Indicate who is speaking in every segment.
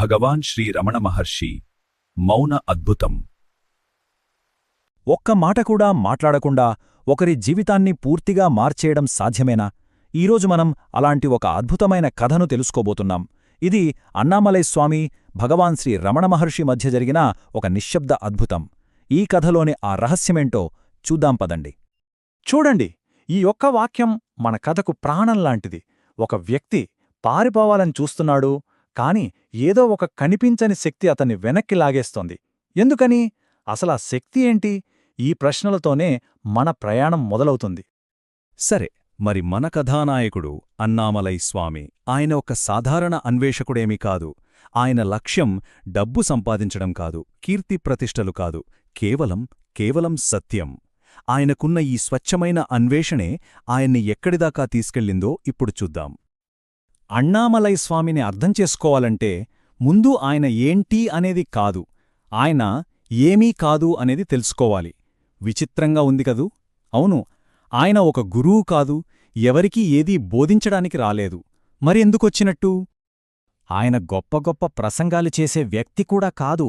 Speaker 1: భగవాన్ శ్రీ రమణ మహర్షి. మౌన అద్భుతం.
Speaker 2: ఒక్క మాట కూడా మాట్లాడకుండా ఒకరి జీవితాన్ని పూర్తిగా మార్చేయడం సాధ్యమేనా? ఈరోజు మనం అలాంటి ఒక అద్భుతమైన కథను తెలుసుకోబోతున్నాం. ఇది అన్నామలై స్వామి భగవాన్ శ్రీ రమణ మహర్షి మధ్య జరిగిన ఒక నిశ్శబ్ద అద్భుతం. ఈ కథలోని ఆ రహస్యమేంటో చూద్దాం పదండి. చూడండి ఈ ఒక్క వాక్యం మన కథకు ప్రాణంలాంటిది ఒక వ్యక్తి పారిపోవాలని చూస్తున్నాడు కాని ఏదో ఒక కనిపించని శక్తి అతన్ని వెనక్కి లాగేస్తోంది. ఎందుకని? అసలా శక్తి ఏంటి? ఈ ప్రశ్నలతోనే మన ప్రయాణం మొదలవుతుంది. సరే మరి మన కథానాయకుడు అన్నామలై స్వామి ఆయన ఒక సాధారణ అన్వేషకుడేమీ కాదు. ఆయన లక్ష్యం డబ్బు సంపాదించడం కాదు కీర్తి ప్రతిష్టలు కాదు కేవలం కేవలం సత్యం. ఆయనకున్న ఈ స్వచ్ఛమైన అన్వేషణే ఆయన్ని ఎక్కడిదాకా తీసుకెళ్ళిందో ఇప్పుడు చూద్దాం. అన్నామలై స్వామిని అర్థం చేసుకోవాలంటే ముందు ఆయన ఏంటి అనేది కాదు ఆయన ఏమీ కాదు అనేది తెలుసుకోవాలి. విచిత్రంగా ఉంది కదూ? అవును ఆయన ఒక గురువు కాదు ఎవరికీ ఏదీ బోధించడానికి రాలేదు. మరి ఎందుకొచ్చినట్టు? ఆయన గొప్ప గొప్ప ప్రసంగాలు చేసే వ్యక్తి కూడా కాదు.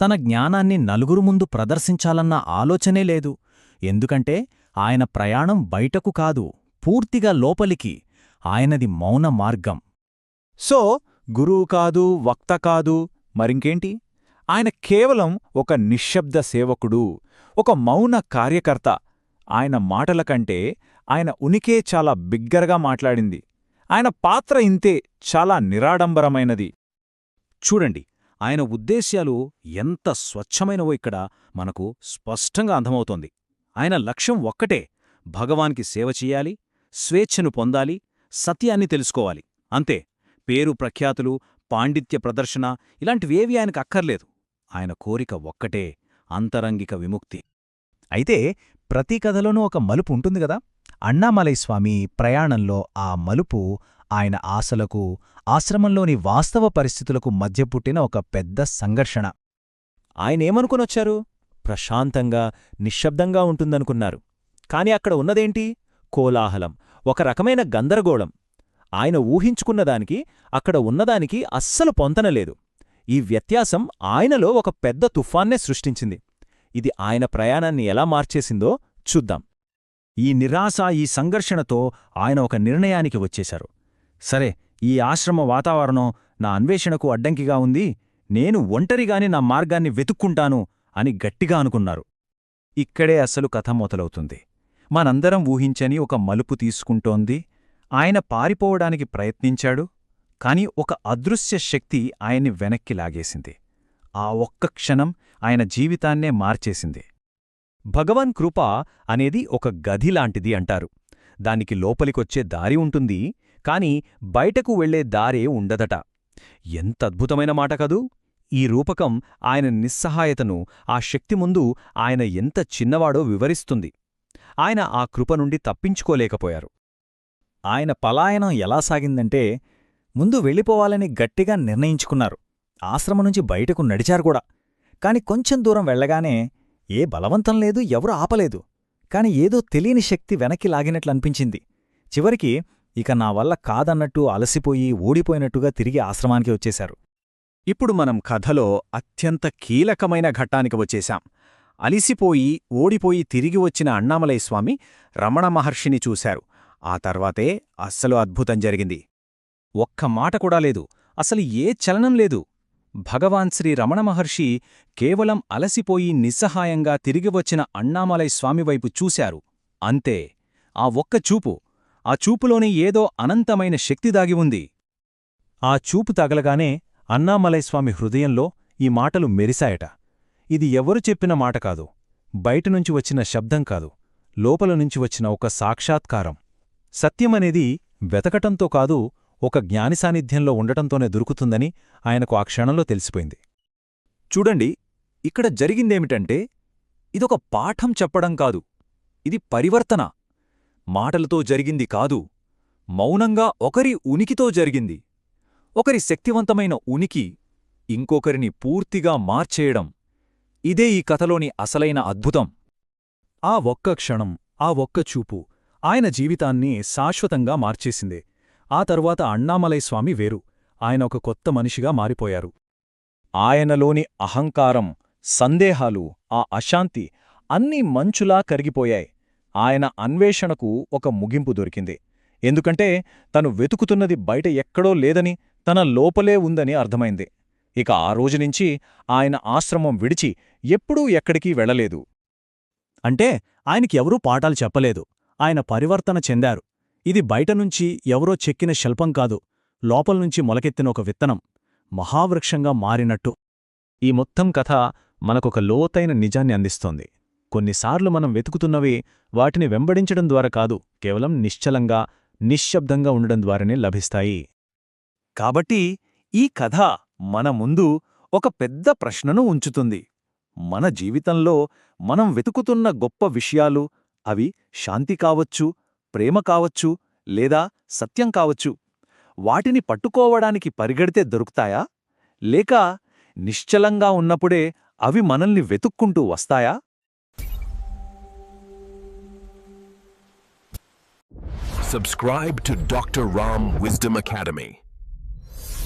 Speaker 2: తన జ్ఞానాన్ని నలుగురు ముందు ప్రదర్శించాలన్న ఆలోచనే లేదు. ఎందుకంటే ఆయన ప్రయాణం బయటకు కాదు పూర్తిగా లోపలికి. ఆయనది మౌన మార్గం. సో గురువు కాదు వక్త కాదు మరింకేంటి? ఆయన కేవలం ఒక నిశ్శబ్ద సేవకుడు ఒక మౌన కార్యకర్త. ఆయన మాటల కంటే ఆయన ఉనికే చాలా బిగ్గరగా మాట్లాడింది. ఆయన పాత్ర ఇంతే చాలా నిరాడంబరమైనది. చూడండి ఆయన ఉద్దేశ్యాలు ఎంత స్వచ్ఛమైనవో ఇక్కడ మనకు స్పష్టంగా అర్థమవుతోంది. ఆయన లక్ష్యం ఒక్కటే భగవాన్కి సేవ చెయ్యాలి స్వేచ్ఛను పొందాలి సత్యాన్ని తెలుసుకోవాలి. అంతే పేరు ప్రఖ్యాతులు పాండిత్య ప్రదర్శన ఇలాంటివేవీ ఆయనకు అక్కర్లేదు. ఆయన కోరిక ఒక్కటే అంతరంగిక విముక్తి. అయితే ప్రతి కథలోనూ ఒక మలుపు ఉంటుంది గదా స్వామి ప్రయాణంలో ఆ మలుపు ఆయన ఆశలకు ఆశ్రమంలోని వాస్తవ పరిస్థితులకు మధ్య పుట్టిన ఒక పెద్ద సంఘర్షణ. ఆయనేమనుకునొచ్చారు? ప్రశాంతంగా నిశ్శబ్దంగా ఉంటుందనుకున్నారు. కాని అక్కడ ఉన్నదేంటి? కోలాహలం. ఒక రకమైన గందరగోళం. ఆయన ఊహించుకున్నదానికి అక్కడ ఉన్నదానికి అస్సలు పొంతనలేదు ఈ వ్యత్యాసం ఆయనలో ఒక పెద్ద తుఫాన్నే సృష్టించింది. ఇది ఆయన ప్రయాణాన్ని ఎలా మార్చేసిందో చూద్దాం. ఈ నిరాశ ఈ సంఘర్షణతో ఆయన ఒక నిర్ణయానికి వచ్చేశారు. సరే ఈ ఆశ్రమ వాతావరణం నా అన్వేషణకు అడ్డంకిగా ఉంది నేను ఒంటరిగాని నా మార్గాన్ని వెతుక్కుంటాను అని గట్టిగా అనుకున్నారు. ఇక్కడే అసలు కథ మొదలవుతుంది. మనందరం ఊహించని ఒక మలుపు తీసుకుంటోంది. ఆయన పారిపోవడానికి ప్రయత్నించాడు కాని ఒక అదృశ్య శక్తి ఆయన్ని వెనక్కి లాగేసింది. ఆ ఒక్క క్షణం ఆయన జీవితాన్నే మార్చేసింది. భగవాన్ కృప అనేది ఒక గదిలాంటిది అంటారు. దానికి లోపలికొచ్చే దారి ఉంటుంది కాని బయటకు వెళ్ళే దారే ఉండదట. ఎంత అద్భుతమైన మాట కదూ! ఈ రూపకం ఆయన నిస్సహాయతను ఆ శక్తి ముందు ఆయన ఎంత చిన్నవాడో వివరిస్తుంది. ఆయన ఆ కృప నుండి తప్పించుకోలేకపోయారు. ఆయన పలాయనం ఎలా సాగిందంటే ముందు వెళ్ళిపోవాలని గట్టిగా నిర్ణయించుకున్నారు. ఆశ్రమం నుంచి బయటకు నడిచారు కూడా. కాని కొంచెం దూరం వెళ్ళగానే ఏ బలవంతం లేదు ఎవరు ఆపలేదు. కాని ఏదో తెలియని శక్తి వెనక్కి లాగినట్లనిపించింది చివరికి ఇక నా వల్ల కాదన్నట్టు అలసిపోయి ఓడిపోయినట్టుగా తిరిగి ఆశ్రమానికి వచ్చేశారు. ఇప్పుడు మనం కథలో అత్యంత కీలకమైన ఘట్టానికి వచ్చేశాం. అలిసిపోయి ఓడిపోయి తిరిగి వచ్చిన అన్నామలై స్వామి రమణ మహర్షిని చూశారు. ఆ తర్వాతే అస్సలు అద్భుతం జరిగింది. ఒక్క మాట కూడా లేదు. అసలు ఏ చలనం లేదు. భగవాన్ శ్రీ రమణ మహర్షి కేవలం అలసిపోయి నిస్సహాయంగా తిరిగి వచ్చిన అన్నామలై స్వామివైపు చూశారు. అంతే. ఆ ఒక్క చూపు ఆ చూపులోని ఏదో అనంతమైన శక్తి దాగి ఉంది. ఆ చూపు తగలగానే అన్నామలై స్వామి హృదయంలో ఈ మాటలు మెరిశాయట. ఇది ఎవరు చెప్పిన మాట కాదు. బయటనుంచి వచ్చిన శబ్దం కాదు. లోపల నుంచి వచ్చిన ఒక సాక్షాత్కారం. సత్యమనేది వెతకటంతో కాదు ఒక జ్ఞాని సాన్నిధ్యంలో ఉండటంతోనే దొరుకుతుందని ఆయనకు ఆ క్షణంలో తెలిసిపోయింది. చూడండి ఇక్కడ జరిగిందేమిటంటే ఇదొక పాఠం చెప్పడం కాదు. ఇది పరివర్తన. మాటలతో జరిగింది కాదు. మౌనంగా ఒకరి ఉనికితో జరిగింది. ఒకరి శక్తివంతమైన ఉనికి ఇంకొకరిని పూర్తిగా మార్చేయడం. ఇదే ఈ కథలోని అసలైన అద్భుతం. ఆ ఒక్క క్షణం ఆ ఒక్క చూపు ఆయన జీవితాన్ని శాశ్వతంగా మార్చేసిందే. ఆ తరువాత అన్నామలై స్వామి వేరు. ఆయన ఒక కొత్త మనిషిగా మారిపోయారు. ఆయనలోని అహంకారం సందేహాలు ఆ అశాంతి అన్నీ మంచులా కరిగిపోయాయి. ఆయన అన్వేషణకు ఒక ముగింపు దొరికింది. ఎందుకంటే తను వెతుకుతున్నది బయట ఎక్కడో లేదని తన లోపలే ఉందని అర్థమైంది. ఇక ఆ రోజునుంచి ఆయన ఆశ్రమం విడిచి ఎప్పుడూ ఎక్కడికి వెళ్ళలేదు.
Speaker 3: అంటే ఆయనకి ఎవరూ పాఠాలు చెప్పలేదు. ఆయన పరివర్తన చెందారు. ఇది బయటనుంచి ఎవరో చెక్కిన శిల్పం కాదు. లోపల్నుంచి మొలకెత్తిన ఒక విత్తనం. మహావృక్షంగా మారినట్టు. ఈ మొత్తం కథ మనకొక లోతైన నిజాన్ని అందిస్తోంది. కొన్నిసార్లు మనం వెతుకుతున్నవి వాటిని వెంబడించడం ద్వారా కాదు కేవలం నిశ్చలంగా నిశ్శబ్దంగా ఉండడం ద్వారానే లభిస్తాయి.
Speaker 2: కాబట్టి ఈ కథ మన ముందు ఒక పెద్ద ప్రశ్నను ఉంచుతుంది మన జీవితంలో మనం వెతుకుతున్న గొప్ప విషయాలు అవి శాంతి కావచ్చు ప్రేమ కావచ్చు లేదా సత్యం కావచ్చు వాటిని పట్టుకోవడానికి పరిగెడితే దొరుకుతాయా లేక నిశ్చలంగా ఉన్నప్పుడే అవి మనల్ని వెతుక్కుంటూ వస్తాయా
Speaker 4: Subscribe to Dr. Ram Wisdom Academy.